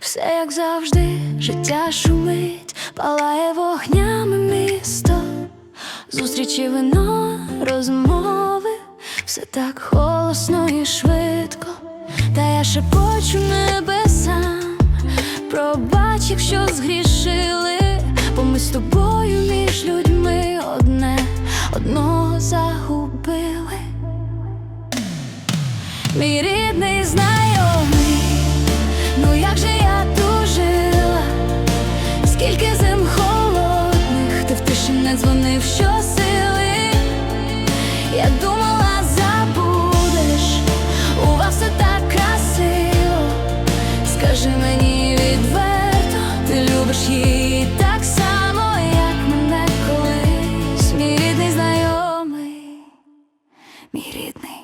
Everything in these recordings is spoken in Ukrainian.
Все як завжди, життя шумить, палає вогнями місто, зустрічі вино, розмови, все так голосно і швидко, та я шепочу небесам, пробач, якщо згрішили, Мій рідний знайомий, ну як же я тужила, скільки зим холодних, ти в тиші не дзвонив щосили. Я думала, забудеш, у вас все так красиво. Скажи мені відверто, ти любиш її так само, як мене колись. Мій рідний знайомий, мій рідний.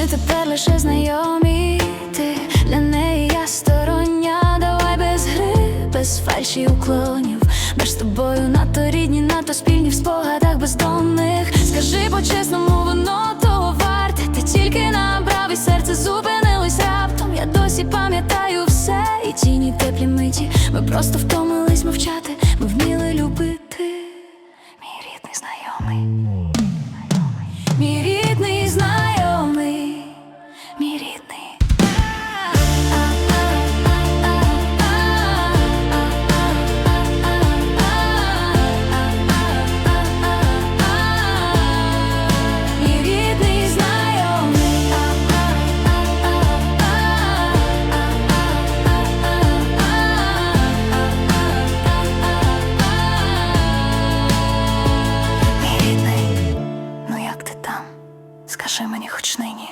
Ми тепер лише знайомі, ти для неї я стороння. Давай без гри, без фальші уклонів. Ми з тобою надто рідні, надто спільні в спогадах бездомних. Скажи по-чесному, воно того варте. Ти тільки набрав і серце зупинилось раптом. Я досі пам'ятаю все, і тіні теплі миті. Ми просто втомились мовчати. Скажи мені хоч нині.